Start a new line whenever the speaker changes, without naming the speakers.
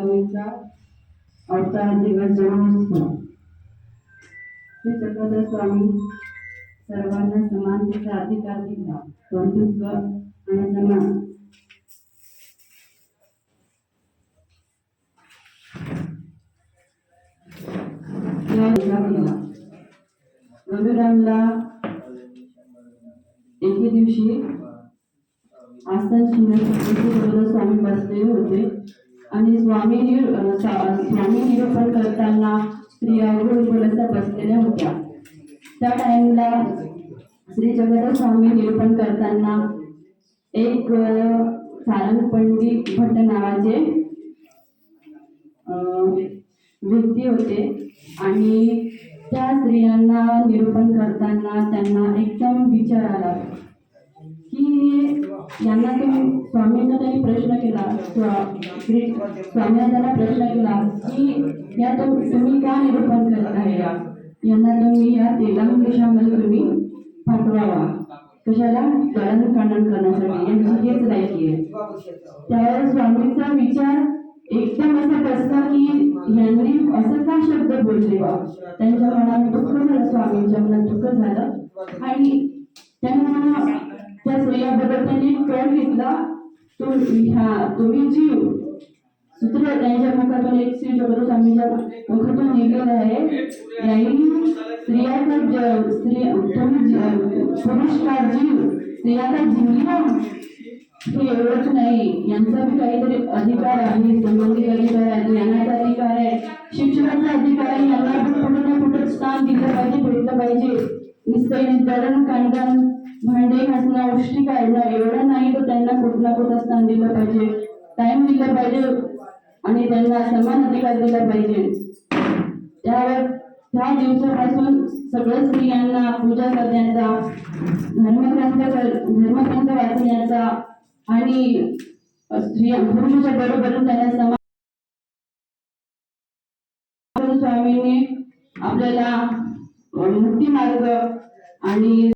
स्वामींचा अवतार दिवस जन्मोत्सव श्री चक्रधर स्वामी सर्वांना समानतेचा अधिकार दिला. बंधुत्व आणि समान या रघुरामला एके दिवशी आसन शिवरात्र स्वामी बसले होते. आणि स्वामी सा- स्वामी निरूपण करताना स्त्रिया गुरुकुलस्थ बसलेल्या होत्या. त्या टाइमला श्री जगन्नाथ स्वामी निरूपण करताना एक सारंग पंडित भट्ट नावाचे व्यक्ती होते. आणि त्या स्त्रियांना निरूपण करताना त्यांना एकदम विचार आला. की यांना तुम्ही स्वामींना त्यांनी प्रश्न केला. स्वामीनाथांना प्रश्न केला की या तुम तुम्ही का निरूपण करत आहे यांना तुम्ही या तेलंग देशामध्ये तुम्ही पाठवावा. कशाला? दळण खंडन करण्यासाठी. यांची हेच नाही त्यावेळेस स्वामींचा विचार एकदम असा बसला की यांनी असं का शब्द बोलले बा? त्यांच्या मनात दुःख झालं स्वामींच्या मनात दुःख झालं. आणि त्यांना त्या स्त्रियाबद्दल त्यांनी कळ घेतला ह्या तुम्ही जीव सूत्र त्यांच्या मुखातून एक श्री मुखातून निघलेलं आहे. यांनी स्त्रिया स्त्री तुम्ही पुरुष का जीव स्त्रिया जीवन हे एवढंच नाही यांचा बी काहीतरी अधिकार आहे संबंधित अधिकार आहे ज्ञानाचा अधिकार आहे शिक्षणाचा अधिकार आहे यांना पण कुठं ना कुठं स्थान दिलं पाहिजे भेटलं पाहिजे. नुसतं दळण कांडण भांडे घासणं उष्टी काढणं एवढं नाही तर त्यांना कुठं ना कुठं दिलं पाहिजे टाइम दिलं पाहिजे आणि त्यांना समान अधिकार दिला पाहिजे. त्यावर त्या दिवसापासून सगळ्या स्त्रियांना पूजा करण्याचा धर्मग्रंथ धर्मग्रंथ वाचण्याचा आणि स्त्रिया पुरुषाच्या बरोबर त्यांना समान स्वामींनी आपल्याला मुक्ती मार्ग आणि